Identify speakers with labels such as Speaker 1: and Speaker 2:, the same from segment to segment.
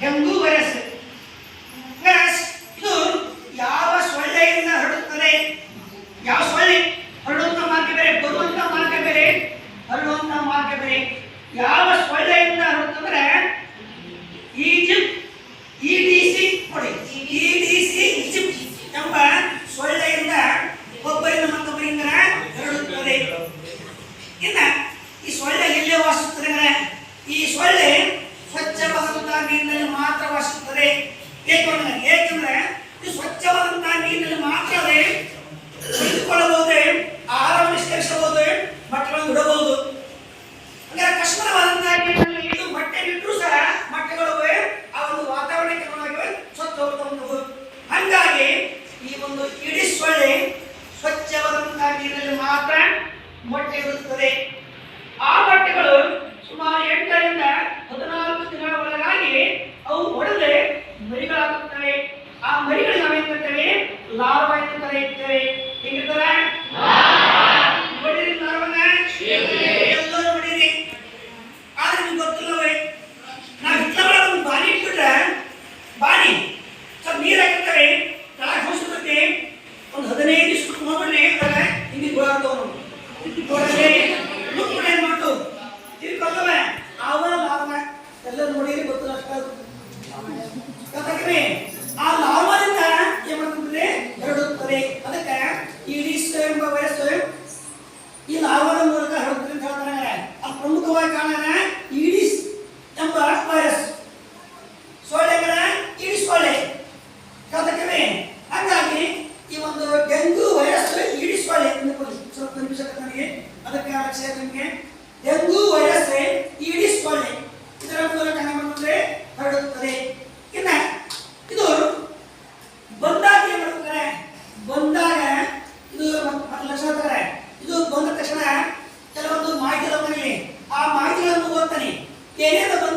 Speaker 1: Dengue virus virus ಇದು ಯಾವ ಸೊಳ್ಳೆಯಿಂದ ಹರಡುತ್ತದೆ? ಯಾವ ಸೊಳ್ಳೆ? ಹರಡುವಂತ ಮಾರ್ಗ ಬೇರೆ, ಬರುವಂತ ಮಾರ್ಗ ಬೇರೆ, ಹರಡುವಂತ ಮಾರ್ಗ ಬೇರೆ. ಯಾವ ಸೊಳ್ಳೆಯಿಂದ ಹರಡುತ್ತಂದ್ರೆ, ಈಜಿಪ್ಟ್ ಇಡಿಸಿ ನೋಡಿ ಸಿ ಈಜಿಪ್ಟ್ ಎಂಬ ಸೊಳ್ಳೆಯಿಂದ ಒಬ್ಬರಿಂದ ಮತ್ತೊಬ್ಬರಿಂದ ಹರಡುತ್ತದೆ. ಇನ್ನ ಈ ಸೊಳ್ಳೆ ಎಲ್ಲೇ ವಾಸಿಸುತ್ತದೆ ಅಂದ್ರೆ ಈ ಸೊಳ್ಳೆ ಸ್ವಚ್ಛವಾದಂತಹ ನೀರಿನಲ್ಲಿ ಮಾತ್ರ ವಾಸಿಸುತ್ತದೆ ಏಕೆಂದ್ರೆ ಏಕೆಂದ್ರೆ ಇದು ಸ್ವಚ್ಛವಾದಂತಹ ನೀರಿನಲ್ಲಿ ಮಾತ್ರ ಅದೇ. ಕುಳಿತುಕೊಳ್ಳಬಹುದು ಆಹಾರವನ್ನು ಸೇವಿಸಬಹುದು ಬಟ್ಟೆಗಳನ್ನು ಇಡಬಹುದು ಅಂದ್ರೆ ಕಷ್ಟವಾದಂತಹ ನೀರಿನಲ್ಲಿ ಇದು ಬಟ್ಟೆ ಬಿಟ್ಟರು ಸಹ ಬಟ್ಟೆಗಳು ಆ ಒಂದು ವಾತಾವರಣಕ್ಕೆ ಸ್ವಚ್ಛ ಹೋಗ್ತಾ ಉಂಟು ಹಂಗಾಗಿ ಈ ಒಂದು ಇಡೀ ಸೊಳ್ಳೆ ಸ್ವಚ್ಛವಾದಂತಹ ಮಾತ್ರ ಮೊಟ್ಟೆ ಇಡುತ್ತದೆ. ಪ್ರಮುಖವಾಗಿ ಕಾರಣ ಈಡಿಸ್ ಎಂಬ ವೈರಸ್. ಸೊಳ್ಳೆಗಳ ಈಡಿಸ್ ಸೊಳ್ಳೆ. ಕದಕವೇ. ಹಾಗಾಗಿ ಈ ಒಂದು ಡೆಂಗು ವೈರಸ್ ಈಡಿಸ್ ಸೊಳ್ಳೆ. ಸ್ವಲ್ಪ ನಿಮಿಷಕ್ಕೆ ಅದಕ್ಕೆ ಲಕ್ಷ್ಯ ನಿಮಗೆ. ಡೆಂಗು ವೈರಸ್ ಈಡಿಸ್ ಸೊಳ್ಳೆ. ಇದರ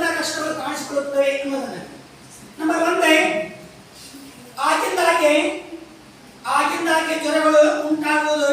Speaker 1: ಬಂದಾಗ ಲಕ್ಷಣಗಳು ಕಾಣಿಸಿಕೊಳ್ಳುತ್ತವೆ ಎನ್ನುವುದನ್ನು ನಂಬರ್ ಒಂದೇ ಆಗಿಂದಾಗೆ ಆಗಿಂದಾಗೆ ಜ್ವರಗಳು ಉಂಟಾಗುವುದು